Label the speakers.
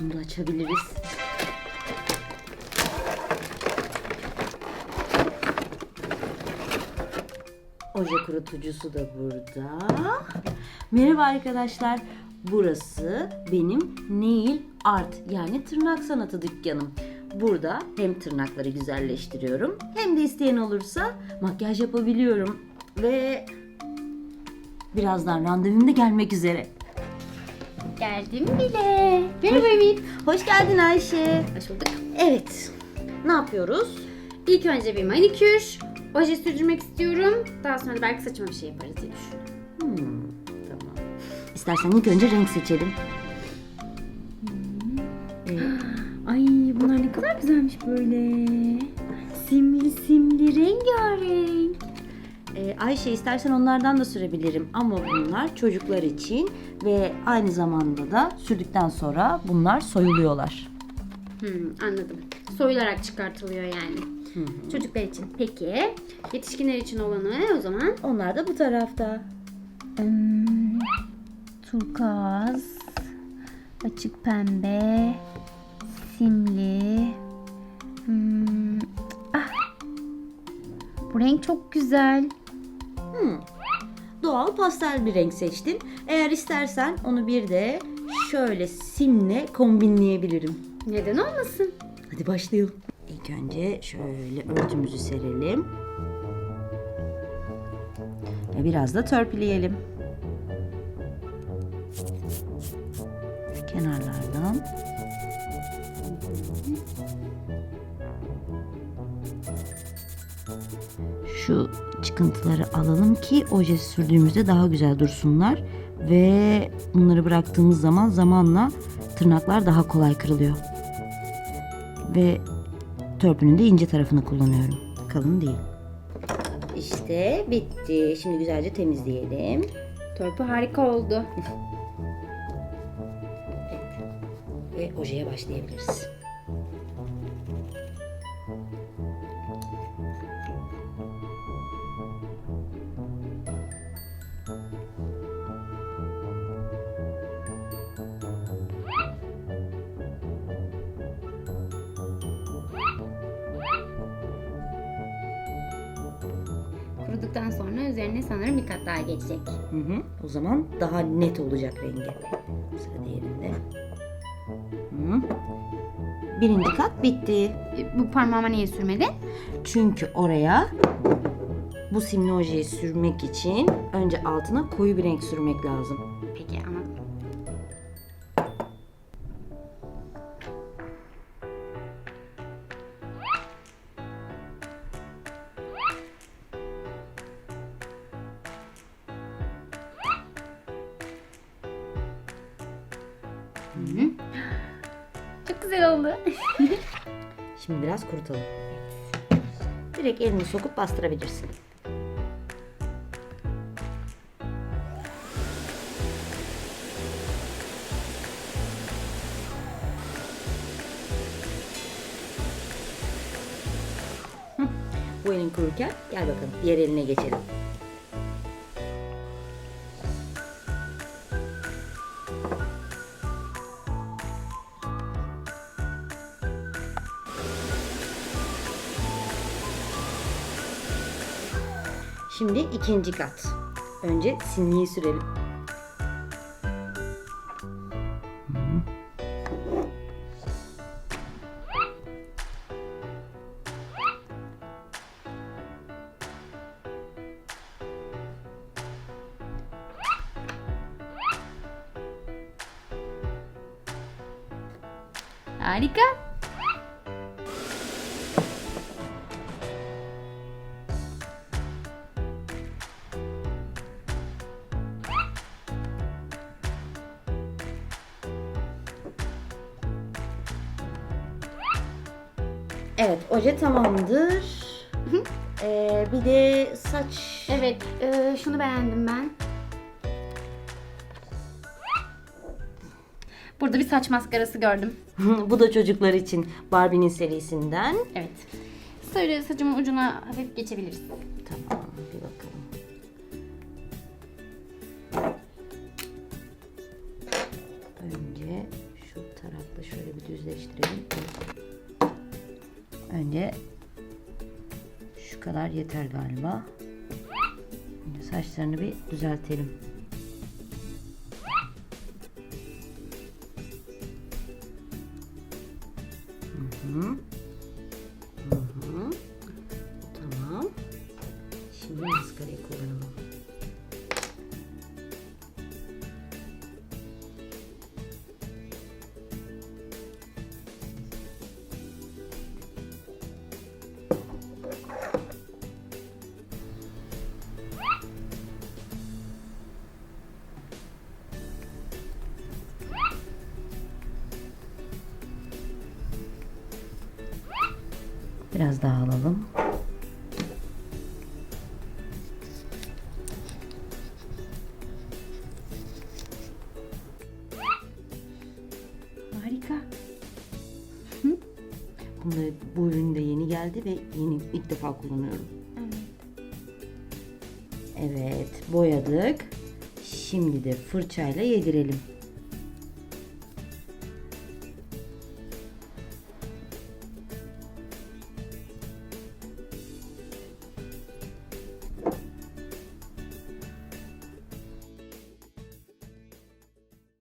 Speaker 1: Bunu da açabiliriz. Oje kurutucusu da burada. Merhaba arkadaşlar. Burası benim nail art yani tırnak sanatı dükkanım. Burada hem tırnakları güzelleştiriyorum hem de isteyen olursa makyaj yapabiliyorum. Ve birazdan randevum da gelmek üzere.
Speaker 2: Geldim bile. Merhaba Ümit.
Speaker 1: Hoş geldin Ayşe.
Speaker 2: Hoş bulduk.
Speaker 1: Evet. Ne yapıyoruz?
Speaker 2: İlk önce bir manikür, oje sürdürmek istiyorum. Daha sonra da belki saçıma bir şey yaparız diye düşünüyorum.
Speaker 1: Hmm, tamam. İstersen ilk önce renk seçelim. Ee,
Speaker 2: Ay bunlar ne kadar güzelmiş böyle. Simli simli rengarenk.
Speaker 1: E, Ayşe istersen onlardan da sürebilirim ama bunlar çocuklar için ve aynı zamanda da sürdükten sonra bunlar soyuluyorlar.
Speaker 2: Hmm, anladım. Soyularak çıkartılıyor yani. Çocuklar için. Peki. Yetişkinler için olanı o zaman?
Speaker 1: Onlar da bu tarafta.
Speaker 2: Hmm, turkuaz, açık pembe, simli. Hmm, ah. Bu renk çok güzel.
Speaker 1: Hmm. Doğal pastel bir renk seçtim. Eğer istersen onu bir de şöyle simle kombinleyebilirim.
Speaker 2: Neden olmasın?
Speaker 1: Hadi başlayalım. İlk önce şöyle örtümüzü serelim. Ve biraz da törpüleyelim. Kenarlardan. Şu çıkıntıları alalım ki oje sürdüğümüzde daha güzel dursunlar. Ve bunları bıraktığımız zaman zamanla tırnaklar daha kolay kırılıyor ve törpünün de ince tarafını kullanıyorum. Kalın değil. İşte bitti. Şimdi güzelce temizleyelim.
Speaker 2: Törpü harika oldu.
Speaker 1: Ve ojeye başlayabiliriz.
Speaker 2: Kuruduktan sonra üzerine sanırım bir kat daha geçecek.
Speaker 1: Hı hı. O zaman daha net olacak rengi. Sıra diğerinde. Hı. Birinci kat bitti.
Speaker 2: E, Bu parmağıma niye sürmedin?
Speaker 1: Çünkü oraya bu simli ojeyi sürmek için önce altına koyu bir renk sürmek lazım.
Speaker 2: Hı hı. Çok güzel oldu.
Speaker 1: Şimdi biraz kurutalım. Direkt elini sokup bastırabilirsin. Bu elin kururken gel bakalım diğer eline geçelim. Şimdi ikinci kat. Önce simliği sürelim.
Speaker 2: Harika.
Speaker 1: Evet oje tamamdır. ee, bir de saç.
Speaker 2: Evet e, şunu beğendim ben. Burada bir saç maskarası gördüm.
Speaker 1: Bu da çocuklar için Barbie'nin serisinden.
Speaker 2: Evet. Şöyle saçımın ucuna hafif geçebiliriz.
Speaker 1: Tamam bir bakalım. Önce şu tarafla şöyle bir düzleştirelim. Önce şu kadar yeter galiba. Şimdi saçlarını bir düzeltelim. Hı. Hı Biraz daha alalım. Harika. Bunda, bu ürün de yeni geldi ve yeni ilk defa kullanıyorum. Evet, boyadık. Şimdi de fırçayla yedirelim.